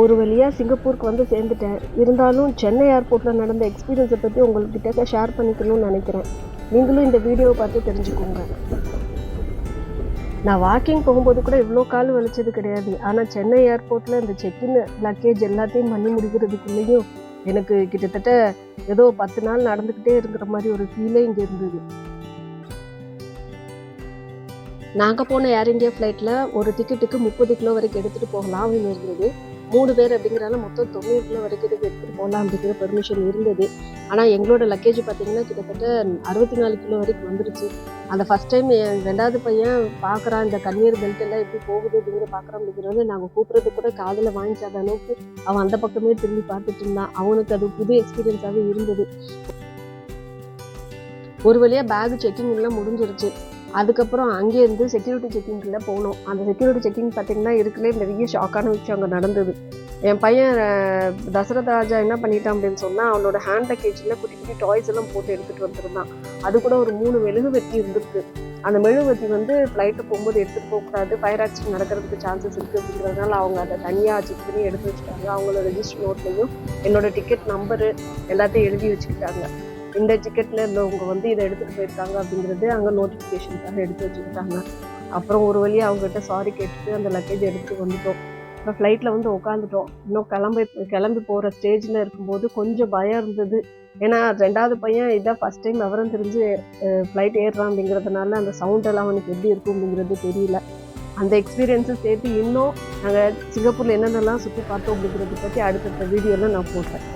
ஒரு வழியாக சிங்கப்பூருக்கு வந்து சேர்ந்துட்டேன். இருந்தாலும் சென்னை ஏர்போர்ட்டில் நடந்த எக்ஸ்பீரியன்ஸை பற்றி உங்கள்கிட்ட ஷேர் பண்ணிக்கணும்னு நினைக்கிறேன். நீங்களும் இந்த வீடியோவை பார்த்து தெரிஞ்சுக்கோங்க. நான் வாக்கிங் போகும்போது கூட இவ்வளோ கால் வலிச்சது கிடையாது. ஆனால் சென்னை ஏர்போர்ட்டில் இந்த செக்இன் லக்கேஜ் எல்லாத்தையும் பண்ணி முடிக்கிறதுக்குள்ளேயும் எனக்கு கிட்டத்தட்ட ஏதோ பத்து நாள் நடந்துக்கிட்டே இருக்கிற மாதிரி ஒரு ஃபீலே இங்கே இருந்தது. நாங்கள் போன ஏர் இந்தியா ஃப்ளைட்டில் ஒரு டிக்கெட்டுக்கு முப்பது கிலோ வரைக்கும் எடுத்துகிட்டு போகலாம் அப்படின்னு இருந்தது. மூணு பேர் அப்படிங்கிறனால மொத்தம் தொண்ணூறு கிலோ வரைக்கும் இதுக்கு எடுத்துகிட்டு போகலாம் அப்படிங்கிற பெர்மிஷன் இருந்தது. ஆனால் எங்களோட லக்கேஜ் பார்த்தீங்கன்னா கிட்டத்தட்ட அறுபத்தி நாலு கிலோ வரைக்கும் வந்துருச்சு. அந்த ஃபஸ்ட் டைம் என் ரெண்டாவது பையன் பார்க்குறான் இந்த கண்ணீர் பெல்ட் எல்லாம் எப்படி போகுது அப்படிங்கிற பார்க்குறான் அப்படிங்கிறது நாங்கள் கூப்பிட்றது கூட காதில் வாங்கிக்காத அளவுக்கு அவன் அந்த பக்கமே திரும்பி பார்த்துட்டு இருந்தான். அவனுக்கு அது புது எக்ஸ்பீரியன்ஸாகவே இருந்தது. ஒரு வழியாக பேக் செக்கிங் எல்லாம் முடிஞ்சிருச்சு. அதுக்கப்புறம் அங்கேருந்து செக்யூரிட்டி செக்கிங்கில் போனோம். அந்த செக்யூரிட்டி செக்கிங் பார்த்தீங்கன்னா இருக்கலே நிறைய ஷாக்கான விஷயம் அங்கே நடந்தது. என் பையன் அஹ், தசரத ராஜா என்ன பண்ணிட்டான் அப்படின்னு சொன்னால் அவனோட ஹேண்ட் லக்கேஜில் குட்டி குட்டி டாய்ஸ் எல்லாம் போட்டு எடுத்துகிட்டு வந்திருந்தான். அது கூட ஒரு மூணு மெழுகுவர்த்தி இருந்திருக்கு. அந்த மெழுகுவர்த்தி வந்து ஃப்ளைட்டு போகும்போது எடுத்துகிட்டு போகக்கூடாது ஃபயர் ஆக்சிடென்ட் நடக்கிறதுக்கு சான்சஸ் இருக்குது அப்படிங்கிறதுனால அவங்க அதை தனியாக செக் பண்ணி எடுத்து வச்சுட்டாங்க. அவங்களோட ரெஜிஸ்டர் நோட்லையும் என்னோட டிக்கெட் நம்பரு எல்லாத்தையும் எழுதி வச்சுக்கிட்டாங்க. இந்த டிக்கெட்டில் இருந்தவங்க வந்து இதை எடுத்துகிட்டு போயிருக்காங்க அப்படிங்கிறது அங்கே நோட்டிஃபிகேஷனுக்காக எடுத்து வச்சுக்கிட்டாங்க. அப்புறம் ஒரு வழியாக அவங்ககிட்ட சாரி கேட்டுட்டு அந்த லக்கேஜ் எடுத்து வந்துட்டோம். அப்புறம் ஃப்ளைட்டில் வந்து உட்காந்துட்டோம் இன்னும் கிளம்பி கிளம்பி போகிற ஸ்டேஜில் இருக்கும்போது கொஞ்சம் பயம் இருந்தது. ஏன்னா ரெண்டாவது பையன் இதான் ஃபஸ்ட் டைம் விவரம் தெரிஞ்சு ஃப்ளைட் ஏறுறான் அப்படிங்கிறதுனால அந்த சவுண்ட் எல்லாம் அவனுக்கு எப்படி இருக்கும் அப்படிங்கிறது தெரியல. அந்த எக்ஸ்பீரியன்ஸும் சேர்த்து இன்னும் நாங்கள் சிங்கப்பூரில் என்னென்னலாம் சுற்றி பார்த்தோம் அப்படிங்கிறத பற்றி அடுத்தடுத்த வீடியோவில் நான் போட்டேன்